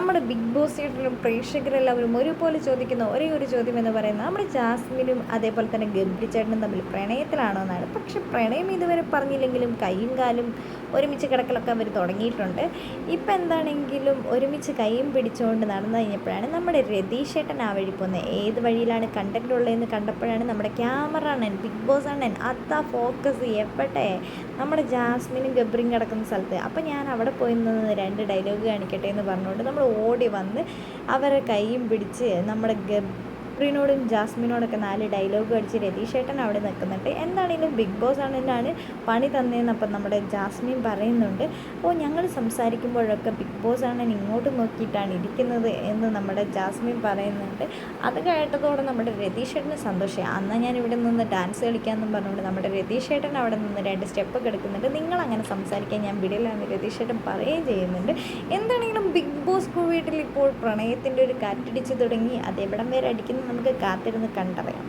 നമ്മുടെ big boss തിയേറ്ററിലും പ്രേക്ഷകരെല്ലാവരും ഒരുപോലെ ചോദിക്കുന്ന ഒരേ ഒരു ചോദ്യം എന്ന് പറയുന്നത് നമ്മുടെ ജാസ്മിനും അതേപോലെ തന്നെ ഗബ്രി ചേട്ടനും തമ്മിൽ പ്രണയത്തിലാണോ എന്നാണ്. പക്ഷെ പ്രണയം ഇതുവരെ പറഞ്ഞില്ലെങ്കിലും കൈയും കാലും ഒരുമിച്ച് കിടക്കലൊക്കെ അവർ തുടങ്ങിയിട്ടുണ്ട്. ഇപ്പം എന്താണെങ്കിലും ഒരുമിച്ച് കൈയും പിടിച്ചുകൊണ്ട് നടന്നു കഴിഞ്ഞപ്പോഴാണ് നമ്മുടെ രതീഷേട്ടൻ ആ വഴി പോകുന്നത് ഏത് വഴിയിലാണ് കണ്ടന്റ് ഉള്ളതെന്ന് കണ്ടപ്പോഴാണ് നമ്മുടെ ക്യാമറ അണ്ണൻ ബിഗ് ബോസ് അണ്ണൻ അത്ത ഫോക്കസ് എപ്പട്ടെ നമ്മുടെ ജാസ്മിനും ഗബ്രിയും കിടക്കുന്ന സ്ഥലത്ത്. അപ്പം ഞാൻ അവിടെ പോയി നിന്ന് രണ്ട് ഡയലോഗ് കാണിക്കട്ടെ എന്ന് പറഞ്ഞുകൊണ്ട് നമ്മൾ ഓടി വന്ന് അവരെ കൈയും പിടിച്ച് നമ്മുടെ ഗബ്രിനോടും ജാസ്മിനോടൊക്കെ നാല് ഡയലോഗ് അടിച്ച് രതീഷ് ഏട്ടൻ അവിടെ നിൽക്കുന്നുണ്ട്. എന്താണെങ്കിലും ബിഗ് ബോസ് ആണെന്നാണ് പണി തന്നതെന്ന് അപ്പം നമ്മുടെ ജാസ്മിൻ പറയുന്നുണ്ട്. അപ്പോൾ ഞങ്ങൾ സംസാരിക്കുമ്പോഴൊക്കെ ബിഗ് ബോസ് ആണ് ഇങ്ങോട്ട് നോക്കിയിട്ടാണ് ഇരിക്കുന്നത് എന്ന് നമ്മുടെ ജാസ്മിൻ പറയുന്നുണ്ട്. അത് കേട്ടതോടെ നമ്മുടെ രതീഷ് ഏട്ടന് സന്തോഷമായി. അന്ന് ഞാൻ ഇവിടെ നിന്ന് ഡാൻസ് കളിക്കാമെന്നും പറഞ്ഞുകൊണ്ട് നമ്മുടെ രതീഷ് ഏട്ടൻ അവിടെ നിന്ന് രണ്ട് സ്റ്റെപ്പ് എടുക്കുന്നുണ്ട്. നിങ്ങൾ അങ്ങനെ സംസാരിക്കാൻ ഞാൻ വിടില്ലാന്ന് രതീഷ് ഏട്ടൻ പറയുകയും ചെയ്യുന്നുണ്ട്. എന്താണെങ്കിലും ബിഗ് ബോസ് വീട്ടിൽ ഇപ്പോൾ പ്രണയത്തിന്റെ ഒരു കാറ്റടിച്ച് തുടങ്ങി അതെവിടം വരെ അടിക്കുന്നു നമുക്ക് കാത്തിരുന്ന് കണ്ടറിയാം.